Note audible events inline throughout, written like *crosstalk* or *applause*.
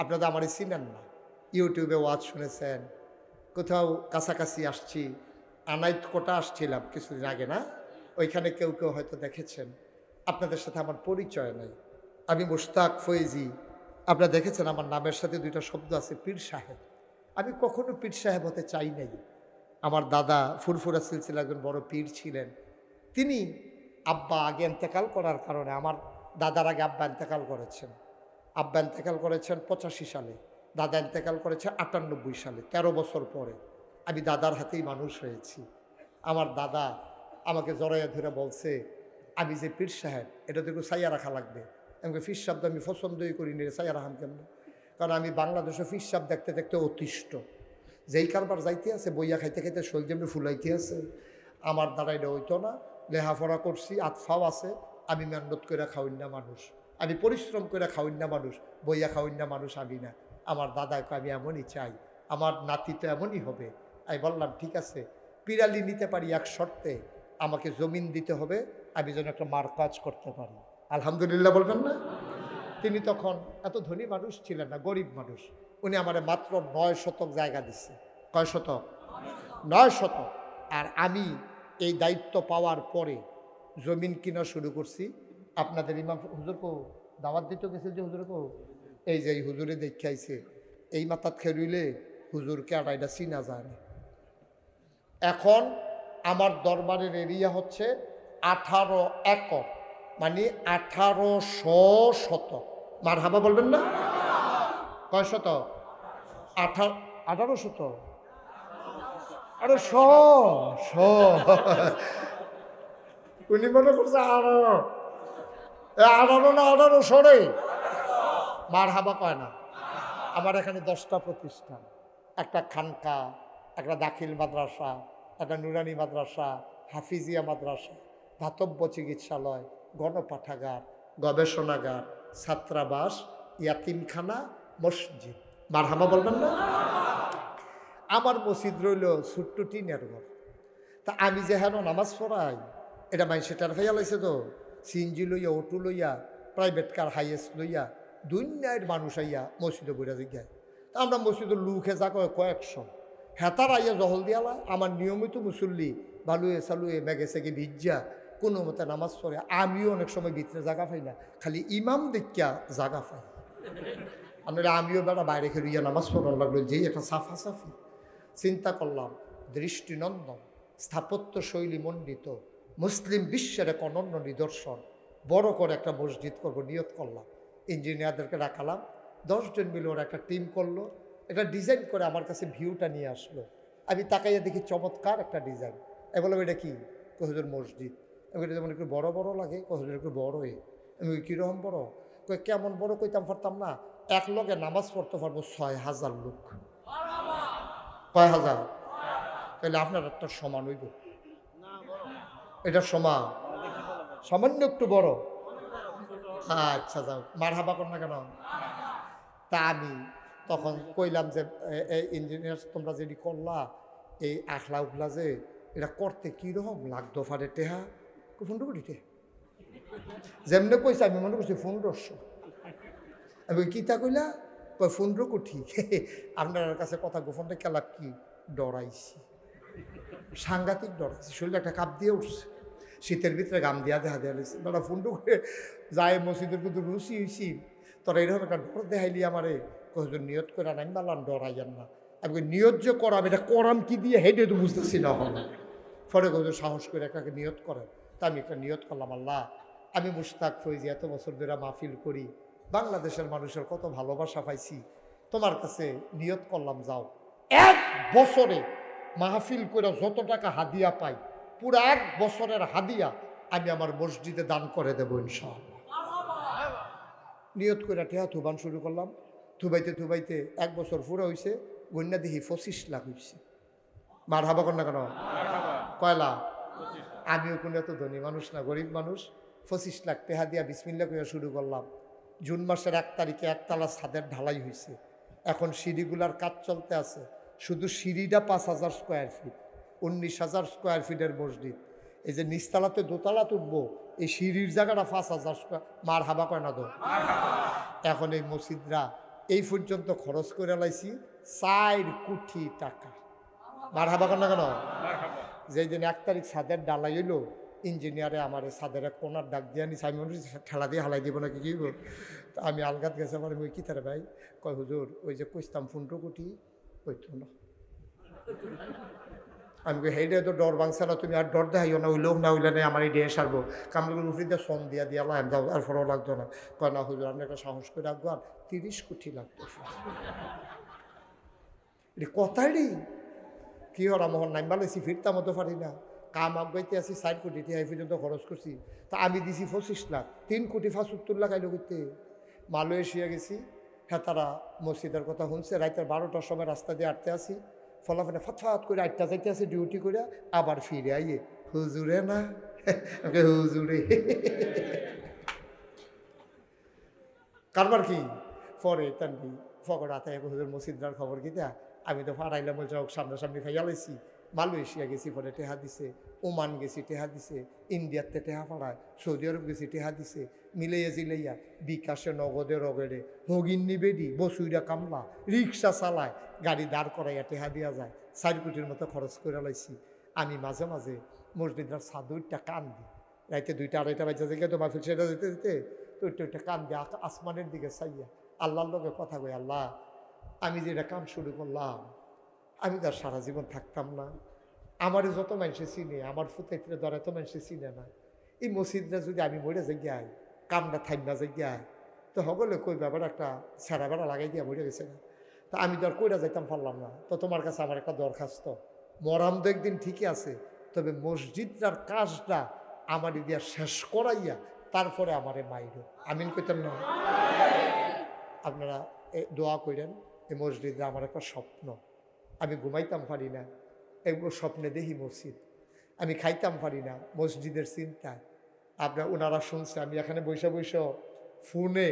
আপনারা আমারই চিনেন না। ইউটিউবে ওয়াজ শুনেছেন। কোথাও কাছাকাছি আসছি, আনাইত কোটা আসছিলাম কিছুদিন আগে না? ওইখানে কেউ কেউ হয়তো দেখেছেন। আপনাদের সাথে আমার পরিচয় নাই। আমি মুশতাক ফয়েজি আপনারা দেখেছেন আমার নামের সাথে দুইটা শব্দ আছে, পীর সাহেব। আমি কখনো পীর সাহেব হতে চাই নাই। আমার দাদা ফুরফুরা সিলসিলা একজন বড় পীর ছিলেন। তিনি আব্বা আগে এন্তেকাল করার কারণে আমার দাদার আগে আব্বা এন্তেকাল করেছেন। আব্বা এন্তেকাল করেছেন পঁচাশি সালে, দাদা এন্তেকাল করেছে আটানব্বই সালে ১৩ বছর পরে। আমি দাদার হাতেই মানুষ হয়েছি। আমার দাদা আমাকে জড়াইয়া ধরে বলছে, আমি যে পীর সাহেব, এটা তো সাইয়া রাখা লাগবে। আমাকে ফির শব্দ আমি পছন্দই করি নি সাইয়া রাখাম কেমন? কারণ আমি বাংলাদেশে ফির শব্দ দেখতে দেখতে অতিষ্ঠ। যেই কারবার যাইতে আছে, বইয়া খাইতে খাইতে শরীর যেমনি ফুলাইতে আছে। আমার দ্বারা এটা হইতো না। লেহাপড়া করছি আতফাও আছে, আমি মেহনত করে খাওয়াই না মানুষ। আমি পরিশ্রম করে খাওয়াই না মানুষ, বইয়া খাওয়াই না মানুষ আমি না। আমার দাদাকে আমি এমনই চাই, আমার নাতি তো এমনই হবে। আমি বললাম, ঠিক আছে, পিরালি নিতে পারি এক শর্তে, আমাকে জমিন দিতে হবে, আমি যেন একটা মার কাজ করতে পারি। আলহামদুলিল্লাহ বলবেন না? তিনি তখন এত ধনী মানুষ ছিলেন না, গরিব মানুষ। উনি আমার মাত্র নয় শতক জায়গা দিচ্ছে কয় শতক? নয় শতক। আর আমি এই দায়িত্ব পাওয়ার পরে জমিন কিনা শুরু করছি আপনাদের ইমাম হুজুর কো দাওয়াত দিতে গেছে যে হুজুর কো, এই যে এই হুজুরে দেখাইছে এই মাথাত খেরুইলে হুজুরকে আর এটা চিনা যায় এখন আমার দরবারের এরিয়া হচ্ছে আঠারো একর মানে আঠারোশো শতক। মার হাবা বলবেন না? কয় শতক? আঠারো আঠারো শতক? আরে শ উনি মনে করছে আঠারো। আঠারো না আঠারো সরে মার হাবা কয় না। আমার এখানে দশটা প্রতিষ্ঠান। একটা খানকা, একটা দাখিল মাদ্রাসা, একটা নুরানি মাদ্রাসা, হাফিজিয়া মাদ্রাসা, ধাতব্য চিকিৎসালয়, গণপাঠাগার, গবেষণাগার, ছাত্রাবাস, ইয়াতিমখানা, মসজিদ। মার হাবা বলবেন না? আমার মসজিদ রইল ছোট্ট টিনের ঘর। তা আমি যে হেন নামাজ পড়াই, এটা মাই সেটার ভাইয়া লাইছে তো। সিএনজি লইয়া অটো লইয়া প্রাইভেট কার হাইয়েস্ট লইয়া দুনিয়ার মানুষ আইয়া মসজিদে বইরা জিজ্ঞায় আমরা মসজিদের লুকে যা কয় কয়েকশো হেতার আইয়া জহল দিয়ালা আমার নিয়মিত মুসল্লি বালুয়ে সালুয়ে মেঘে সেগে ভিজ্জা, কোনো মতে নামাজ পড়ে। আমিও অনেক সময় ভিতরে জাগা পাই না, খালি ইমাম দেখিয়া জাগা পাই। আমরা আমিও বেড়া বাইরে খেলিয়া নামাজ পড়ার লাগল যেই একটা সাফা সাফি চিন্তা করলাম, দৃষ্টিনন্দন স্থাপত্য শৈলী মণ্ডিত মুসলিম বিশ্বের এক অনন্য নিদর্শন। বড় করে একটা মসজিদ করব, নিয়ত করলাম। ইঞ্জিনিয়ারদেরকে রাখালাম দশজন মিলে ওরা একটা টিম করল। এটা ডিজাইন করে আমার কাছে ভিউটা নিয়ে আসলো। আমি তাকাইয়া দেখি চমৎকার একটা ডিজাইন এ বললাম, এটা কি? কহজুর মসজিদ। আমি এটা যেমন একটু বড় বড় লাগে। কহজুর একটু বড় এ। আমি কীরকম বড়? কই, কেমন বড়? কইতাম পারতাম না। এক লগে নামাজ পড়তে পারব ছয় হাজার লোক। কয় হাজার? তাহলে আপনার একটা সমান হইব। এটা সমান। সামান্য একটু বড়। আচ্ছা যাও। মার হাবা কর না কেন? তা আমি তখন কইলাম যে এই ইঞ্জিনিয়ার তোমরা যেটি করলা, এই আখলা উখলা যে, এটা করতে কীরকম লাগতো ফারে টেহা? পনেরো কোটি টেহা? যেমনি কইছে, আমি মনে করছি পনেরোশো আমি কিতা কইলা? কয় পনেরো কোটি আপনার কাছে কথা গোপনটা খেলা কি ডরাইছি। সাংঘাতিক ডরাইছি শরীরে একটা কাপ দিয়ে উঠছে। শীতের ভিতরে গাম দিয়া দেখা দেওয়া লাগছে বেটা ফোনটু করে যায় মসজিদের কিন্তু রুচি হয়েছি তোরা এরকম একটা ডর দেখাইলি আমারে? কখন নিয়ত করে আনাই মালাম ডরাইয়ান না। আমি নিয়ত যে করাম, এটা করাম কি দিয়ে? হেঁটে তো বুঝতেছি না এখন পরে কত সাহস করে একাকে নিয়ত করে তা আমি একটা নিয়ত করলাম, আল্লাহ, আমি মুশতাক ফৈজি, এত বছর ধরে মাহফিল করি, বাংলাদেশের মানুষের কত ভালোবাসা পাইছি। তোমার কাছে নিয়ত করলাম, যাও। এক বছরে মাহফিল করে যত টাকা হাদিয়া পাই, পুরো এক বছরের হাদিয়া আমি আমার মসজিদে দান করে দেবো নিয়ত করে ঠেয়া থুবান শুরু করলাম। থুবাইতে থুবাইতে এক বছর পুরো হয়েছে বন্যা দেখি পঁচিশ লাখ হয়েছে মার হাবা না কেন? কয়লা? আমিও কোনো এত ধনী মানুষ না, গরিব মানুষ। পঁচিশ লাখ টেহা দিয়া বিসমিল্লা করে শুরু করলাম। জুন মাসের এক তারিখে একতলা ছাদের ঢালাই হয়েছে এখন সিঁড়িগুলার কাজ চলতে আছে। শুধু সিঁড়িটা পাঁচ হাজার স্কোয়ার ফিট উনিশ হাজার স্কোয়ার ফিটের মসজিদ। এই যে নিচতলাতে দোতলা তুলবো, এই সিঁড়ির জায়গাটা পাঁচ হাজার স্কোয়ার মার হাবা কয় না তো? এখন এই মসজিদরা এই পর্যন্ত খরচ করে লাইছি চার কোটি টাকা। মার হাবা কেন কেন? যেই দিন এক তারিখ সাদের ডালাই হইল, ইঞ্জিনিয়ারে আমার সাদের এক কোনার ডাক দিয়ে আনিস আমি মনে ঠেলা দিয়ে হালাই দিব নাকি, কি আমি আলগাত গেছে, আমার ওই কি ভাই? কয়, হুজুর, ওই যে কইতাম পনেরো কোটি ওই তো না আমি হেইডে তো ডর ভাঙছে না, তুমি আর ডর দেখাইও না ওই লোক না হইলে নেই আমার এই ডে সারবো। কামড়গুলো উফরিতে সন দিয়া দিয়া লাইন দাও আর ফরও লাগতো না। কয়, না হুজুর, আপনি একটা সাহস করে রাখব, আর তিরিশ কোটি লাগতো। এটা কথাই কি হরা মোহন নাইম বালেছি ফিরতাম মতো পারি না। কাম আগাইতে আছি, ষাট কোটি টিয়া এই পর্যন্ত খরচ করছি। তা আমি দিছি পঁচিশ লাখ, তিন কোটি ফাঁসুত্তর লাখ আইলো করতে মালয়েশিয়া গেছি হ্যাঁ তারা মসজিদের কথা শুনছে। রাতের বারোটার সময় রাস্তা দিয়ে আটতে আসি। ফলাফলে ফাতফাত করে আটটা যাইতে আসি ডিউটি করে, আবার ফিরে আইয়ে, হুজুরে না? *laughs* হুজুরে। *laughs* কারবার কি? পরে তানবি ফকর আতায় হুজুর মসজিদার খবর কি দেয়া? আমি তো ফাড়াইলাম, বলছে সামনাসামনি ফাইয়া লাইছি। মালয়েশিয়া গেছি পরে টেহা দিছে, ওমান গেছি টেহা দিছে, ইন্ডিয়াতে টেহা ফাড়ায় সৌদি আরব গেছি টেহা দিছে, মিলাইয়া জিলাইয়া বিকাশে, নগদে রগেরে হগিন নিবেদি, বসুইরা কামলা, রিক্সা চালায়, গাড়ি দাঁড় করাইয়া টেহা দিয়া যায়, চার কোটির মতো খরচ করে লাইছি। আমি মাঝে মাঝে মসজিদের সাদুরটা কান দিই। রাইতে দুইটা আড়াইটা বাজে থেকে তো মাহফিল সেটা দিতে দিতে তো ওইটা কান দিয়ে আসমানের দিকে চাইয়া, আল্লাহর লোকে কথা কই আল্লাহ, আমি যেটা কাম শুরু করলাম আমি তো আর সারা জীবন থাকতাম না। আমার যত মানুষে চিনে, আমার ফুতাইতে ধরে এত মানুষে চিনে না। এই মসজিদটা যদি আমি মরে যাই যাই কামটা থাইমা যাই যাই তো সকলে কই ব্যাপার একটা ছেঁড়া বেড়া লাগাই দিয়া মরে গেছে না। তা আমি তো আর কইরা যাইতাম পারলাম না। তো তোমার কাছে আমার একটা দরখাস্ত। মরাম তো একদিন ঠিকই আছে, তবে মসজিদটার কাজটা আমার দিয়া শেষ করাইয়া তারপরে আমারে মাইরো। আমিন কইতাম না? আপনারা দোয়া করেন এই মসজিদে আমার একটা স্বপ্ন। আমি ঘুমাইতাম পারি না। এগুলো স্বপ্নে দেখি মসজিদ। আমি খাইতাম পারি না, মসজিদের চিন্তা। আপনার ওনারা শুনছে, আমি এখানে বৈশা বৈশা ফোনে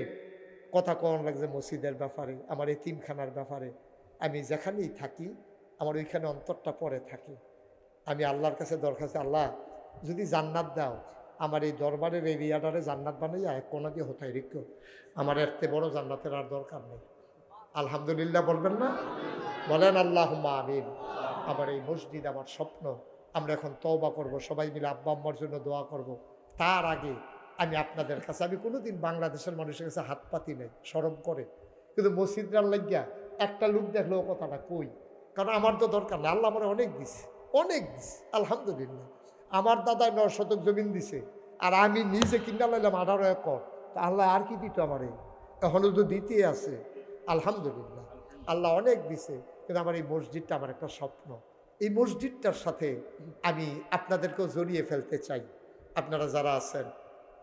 কথা কন লাগছে মসজিদের ব্যাপারে, আমার এই তিনখানার ব্যাপারে। আমি যেখানেই থাকি, আমার ওইখানে অন্তরটা পরে থাকি। আমি আল্লাহর কাছে দরখাস্ত, আল্লাহ, যদি জান্নাত দাও, আমার এই দরবারের এরিয়াটারে জান্নাত বানাইয়া এক কোনো দিয়ে হতাই রেখো। আমার এর বড় জান্নাতের আর দরকার নেই। আলহামদুলিল্লাহ বলবেন না? বলেন আল্লাহ আমিন। আমার এই মসজিদ আমার স্বপ্ন। আমরা এখন তওবা করব, সবাই মিলে আব্বা আম্মার জন্য দোয়া করব। তার আগে আমি আপনাদের কাছে, আমি কোনোদিন বাংলাদেশের মানুষের কাছে হাত পাতি নেই সরম করে। কিন্তু মসজিদটার লাগিয়া একটা লোক দেখলেও কথাটা কই? কারণ আমার তো দরকার না আল্লাহ আমার অনেক দিছে অনেক দিছে, আলহামদুলিল্লাহ। আমার দাদায় নয় শতক জমিন দিছে, আর আমি নিজে কিনা লাইলাম আঠারো একর। তা আল্লাহ আর কি দিত আমারে? এখনও তো দিতে আছে, আলহামদুলিল্লাহ। আল্লাহ অনেক দিছে। কিন্তু আমার এই মসজিদটা আমার একটা স্বপ্ন। এই মসজিদটার সাথে আমি আপনাদেরকেও জড়িয়ে ফেলতে চাই। আপনারা যারা আছেন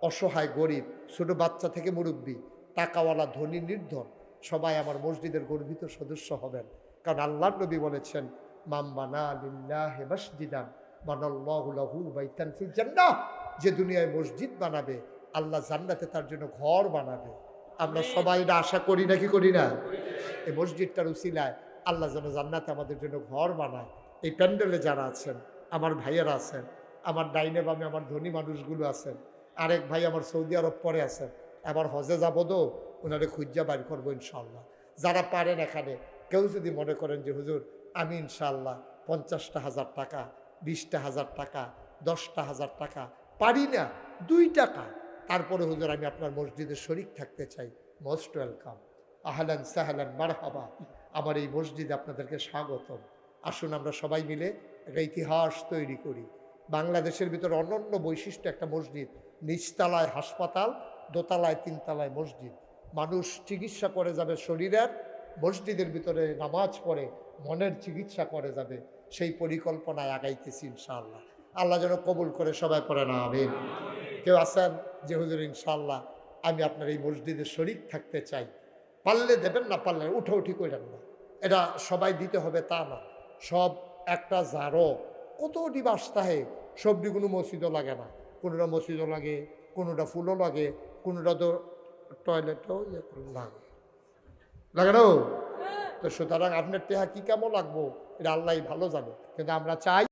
অসহায় গরিব ছোট বাচ্চা থেকে মুরব্বী টাকাওয়ালা ধনী নির্ধন সবাই আমার মসজিদের গর্বিত সদস্য হবেন। কারণ আল্লাহ নবী বলেছেন মাম্বানা লিল্লাহে মসজিদান বানাল্লাহু লাহু বাইতান ফিল জান্নাহ। যে দুনিয়ায় মসজিদ বানাবে আল্লাহ জান্নাতে তার জন্য ঘর বানাবে। আমরা সবাই এটা আশা করি নাকি করি না? এই মসজিদটার উসিলায় আল্লাহ যেন জান্নাতে আমাদের জন্য ঘর বানায়। এই প্যান্ডেলে যারা আছেন, আমার ভাইয়েরা আছেন, আমার ডাইনে বামে আমার ধনী মানুষগুলো আছেন, আরেক ভাই আমার সৌদি আরব পরে আছেন আবার হজে যাব তো ওনারে খুঁজা বাইর করব ইনশাল্লাহ যারা পারেন এখানে, কেউ যদি মনে করেন যে, হুজুর, আমি ইনশাল্লাহ পঞ্চাশটা হাজার টাকা, বিশটা হাজার টাকা, দশটা হাজার টাকা, পারি না, দুই টাকা। তারপরে, হুজুর, আমি আপনার মসজিদে শরিক থাকতে চাই, মোস্ট ওয়েলকাম। আহলান সাহলান মারহাবা। আমার এই মসজিদে আপনাদেরকে স্বাগতম। আসুন আমরা সবাই মিলে একটা ইতিহাস তৈরি করি। বাংলাদেশের ভিতরে অনন্য বৈশিষ্ট্য একটা মসজিদ, নিচতলায় হাসপাতাল, দোতলায় তিনতলায় মসজিদ। মানুষ চিকিৎসা করে যাবে শরীরের, মসজিদের ভিতরে নামাজ পড়ে মনের চিকিৎসা করে যাবে। সেই পরিকল্পনায় আগাইতেছি ইনশাআল্লাহ। আল্লাহ যেন কবুল করে সবাই পড়ে না, আমিন। কেউ আছেন যে হুজুর, ইনশাআল্লাহ, আমি আপনার এই মসজিদে শরিক থাকতে চাই। পারলে দেবেন, না পারলে উঠে উঠি করেন না এটা সবাই দিতে হবে তা না। সব একটা জারো। কত ডিবাস তাহে সবজি কোনো মসজিদও লাগে না। কোনোটা মসজিদও লাগে, কোনোটা ফুলও লাগে, কোনোটা তো টয়লেটও ইয়ে করে লাগে লাগে না তো সুতরাং আপনার টেহা কী কেমন লাগবো? এটা আল্লাহ ভালো জানে। কিন্তু আমরা চাই